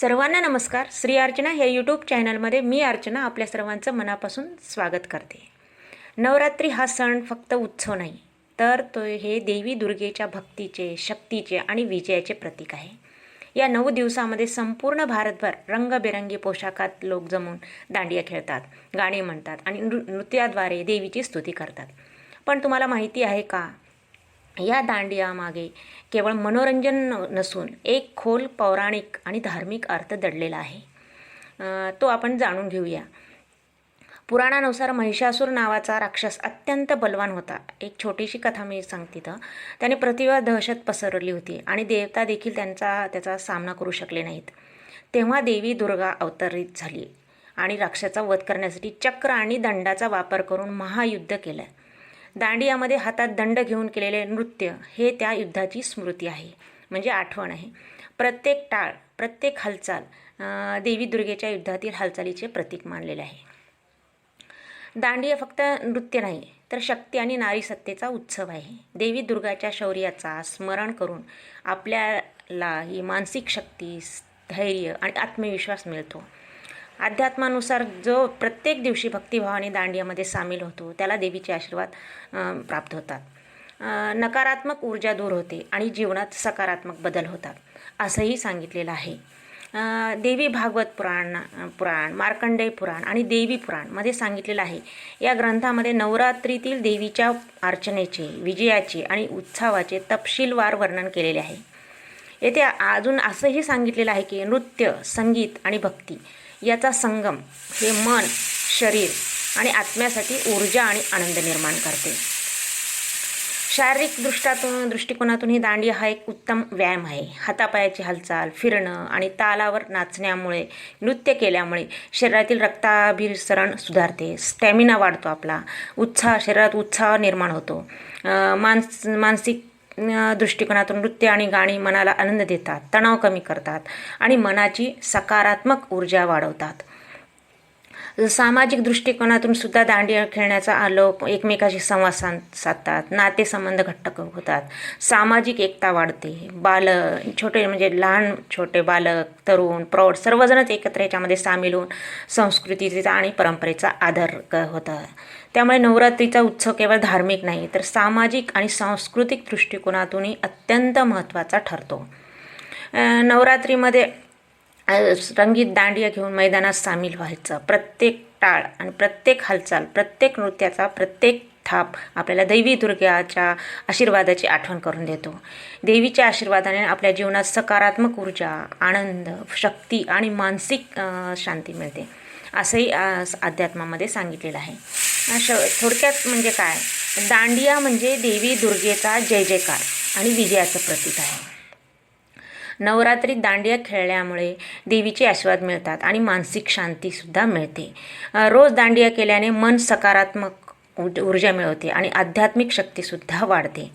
सर्वांना नमस्कार. श्री अर्चना या यूट्यूब चॅनलमध्ये मी अर्चना आपल्या सर्वांचं मनापासून स्वागत करते. नवरात्री हा सण फक्त उत्सव नाही तर तो हे देवी दुर्गेच्या भक्तीचे शक्तीचे आणि विजयाचे प्रतीक आहे. या नऊ दिवसामध्ये संपूर्ण भारतभर रंगबेरंगी पोशाखात लोक जमून दांडिया खेळतात गाणी म्हणतात आणि नृ नृत्याद्वारे देवीची स्तुती करतात. पण तुम्हाला माहिती आहे का? या दांडियामागे केवळ मनोरंजन न- नसून एक खोल पौराणिक आणि धार्मिक अर्थ दडलेला आहे. तो आपण जाणून घेऊया. पुराणानुसार महिषासूर नावाचा राक्षस अत्यंत बलवान होता. एक छोटीशी कथा मी सांगते तर त्याने प्रतिभा दहशत पसरवली होती आणि देवता देखील त्यांचा त्याचा सामना करू शकले नाहीत. तेव्हा देवी दुर्गा अवतरित झाली आणि राक्षसाचा वध करण्यासाठी चक्र आणि दंडाचा वापर करून महायुद्ध केलं. दांडियामध्ये हातात दंड घेऊन केलेले नृत्य हे त्या युद्धाची स्मृती आहे म्हणजे आठवण आहे. प्रत्येक टाळ प्रत्येक हालचाल देवी दुर्गेच्या युद्धातील हालचालीचे प्रतीक मानलेले आहे. दांडिया फक्त नृत्य नाही तर शक्ती आणि नारी सत्तेचा उत्सव आहे. देवी दुर्गाच्या शौर्याचा स्मरण करून आपल्याला ही मानसिक शक्ती धैर्य आणि आत्मविश्वास मिळतो. अध्यात्मानुसार जो प्रत्येक दिवशी भक्तिभावाने दांडियामध्ये सामील होतो त्याला देवीचे आशीर्वाद प्राप्त होतात. नकारात्मक ऊर्जा दूर होते आणि जीवनात सकारात्मक बदल होतात असंही सांगितलेलं आहे. देवी भागवत पुराण पुराण मार्कंडेय पुराण आणि देवी पुराणमध्ये सांगितलेलं आहे. या ग्रंथामध्ये नवरात्रीतील देवीच्या अर्चनेचे विजयाचे आणि उत्सवाचे तपशीलवार वर्णन केलेले आहे. येथे अजून असंही सांगितलेलं आहे की नृत्य संगीत आणि भक्ती याचा संगम हे मन शरीर आणि आत्म्यासाठी ऊर्जा आणि आनंद निर्माण करते. शारीरिक दृष्टातून दृष्टिकोनातून ही दांडिया हा एक उत्तम व्यायाम आहे. हातापायाची हालचाल फिरणं आणि तालावर नाचण्यामुळे नृत्य केल्यामुळे शरीरातील रक्ताभिसरण सुधारते. स्टॅमिना वाढतो आपला. उत्साह शरीरात उत्साह निर्माण होतो. मानस मानसिक दृष्टिकोनातून नृत्य आणि गाणी मनाला आनंद देतात तणाव कमी करतात आणि मनाची सकारात्मक ऊर्जा वाढवतात. सामाजिक दृष्टिकोनातून सुद्धा दांडिया खेळण्याचा लोक एकमेकाशी संवाद साध साधतात. नातेसंबंध घट्ट होतात. सामाजिक एकता वाढते. बाल छोटे म्हणजे लहान छोटे बालक तरुण प्रौढ सर्वजणच एकत्र याच्यामध्ये सामील होऊन संस्कृतीचा आणि परंपरेचा आदर क होतं त्यामुळे नवरात्रीचा उत्सव केवळ धार्मिक नाही तर सामाजिक आणि सांस्कृतिक दृष्टिकोनातूनही अत्यंत महत्त्वाचा ठरतो. नवरात्रीमध्ये रंगीत दांडिया घेऊन मैदानात सामील व्हायचं. प्रत्येक टाळ आणि प्रत्येक हालचाल प्रत्येक नृत्याचा प्रत्येक थाप आपल्याला दैवी दुर्गाच्या आशीर्वादाची आठवण करून देतो. देवीच्या आशीर्वादाने आपल्या जीवनात सकारात्मक ऊर्जा आनंद शक्ती आणि मानसिक शांती मिळते. असंही अध्यात्मामध्ये सांगितलेलं आहे. श थोडक्यात म्हणजे काय? दांडिया म्हणजे देवी दुर्गेचा जय जयकार आणि विजयाचं प्रतीक आहे. नवरात्रीत दांडिया खेळल्यामुळे देवीचे आशीर्वाद मिळतात आणि मानसिक शांतीसुद्धा मिळते. रोज दांडिया केल्याने मन सकारात्मक ऊर्जा मिळवते आणि आध्यात्मिक शक्तीसुद्धा वाढते.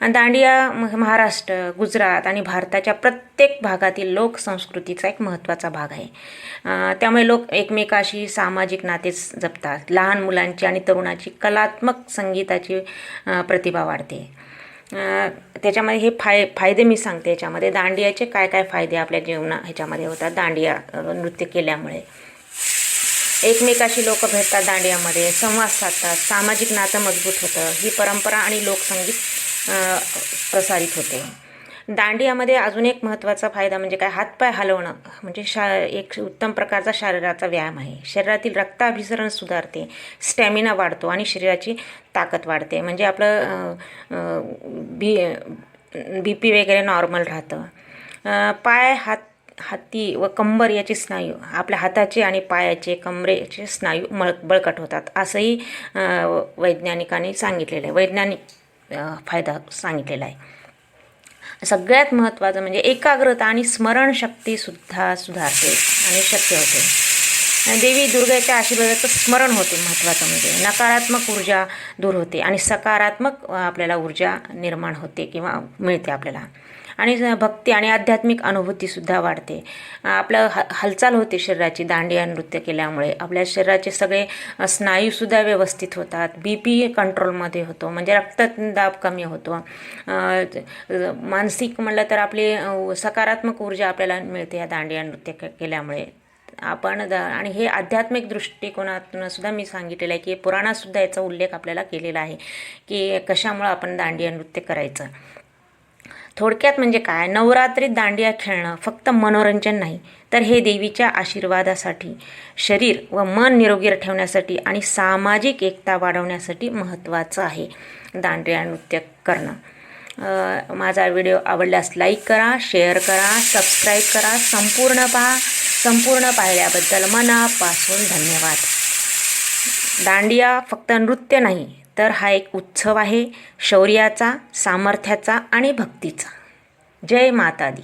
आणि दांडिया म- महाराष्ट्र गुजरात आणि भारताच्या प्रत्येक भागातील लोकसंस्कृतीचा एक महत्त्वाचा भाग आहे. त्यामुळे लोक एकमेकाशी सामाजिक नाते जपतात. लहान मुलांची आणि तरुणाची कलात्मक संगीताची प्रतिभा वाढते. त्याच्यामध्ये हे फाय फायदे मी सांगते याच्यामध्ये. दांडियाचे काय काय फायदे आपल्या जीवना ह्याच्यामध्ये होतात? दांडिया नृत्य केल्यामुळे. एकमेकाशी लोक भेटतात दांडियामध्ये संवाद साधतात सामाजिक नातं मजबूत होतं. ही परंपरा आणि लोकसंगीत प्रसारित होते. दांडियामध्ये अजून एक महत्त्वाचा फायदा म्हणजे काय? हातपाय हलवणं म्हणजे शा एक उत्तम प्रकारचा शरीराचा व्यायाम आहे. शरीरातील रक्ताभिसरण सुधारते स्टॅमिना वाढतो आणि शरीराची ताकद वाढते. म्हणजे आपलं बी बी पी वगैरे नॉर्मल राहतं. पाय हात हाती व कंबर याचे स्नायू आपल्या हाताचे आणि पायाचे कमरेचे स्नायू मळ बळकट होतात. असंही वैज्ञानिकांनी सांगितलेलं आहे. वैज्ञानिक फायदा सांगितलेला आहे. सगळ्यात महत्त्वाचं म्हणजे एकाग्रता आणि स्मरणशक्तीसुद्धा सुधारते आणि शक्य होते. देवी दुर्गाच्या आशीर्वादाचं स्मरण होते महत्त्वाचं म्हणजे. नकारात्मक ऊर्जा दूर होते आणि सकारात्मक आपल्याला ऊर्जा निर्माण होते किंवा मिळते आपल्याला. आणि भक्ती आणि आध्यात्मिक अनुभूतीसुद्धा वाढते. आपलं ह हालचाल होते शरीराची. दांडिया नृत्य केल्यामुळे आपल्या शरीराचे सगळे स्नायूसुद्धा व्यवस्थित होतात. बी पी कंट्रोलमध्ये होतो. म्हणजे रक्तदाब कमी होतो. मानसिक म्हणलं तर आपली सकारात्मक ऊर्जा आपल्याला मिळते या दांडिया नृत्य के केल्यामुळे. आपण द आणि हे आध्यात्मिक दृष्टिकोनातून सुद्धा मी सांगितलेलं आहे की पुराणातसुद्धा याचा उल्लेख आपल्याला केलेला आहे की कशामुळं आपण दांडिया नृत्य करायचं. थोडक्यात म्हणजे काय? नवरात्रीत दांडिया खेळणं फक्त मनोरंजन नाही तर हे देवीच्या आशीर्वादासाठी शरीर व मन निरोगी ठेवण्यासाठी आणि सामाजिक एकता वाढवण्यासाठी महत्त्वाचं आहे दांडिया नृत्य करणं. माझा व्हिडिओ आवडल्यास लाईक करा शेअर करा सबस्क्राईब करा संपूर्ण पहा. संपूर्ण पाहिल्याबद्दल मनापासून धन्यवाद. दांडिया फक्त नृत्य नाही तर हा एक उत्सव आहे शौर्याचा सामर्थ्याचा आणि भक्तीचा. जय माता दी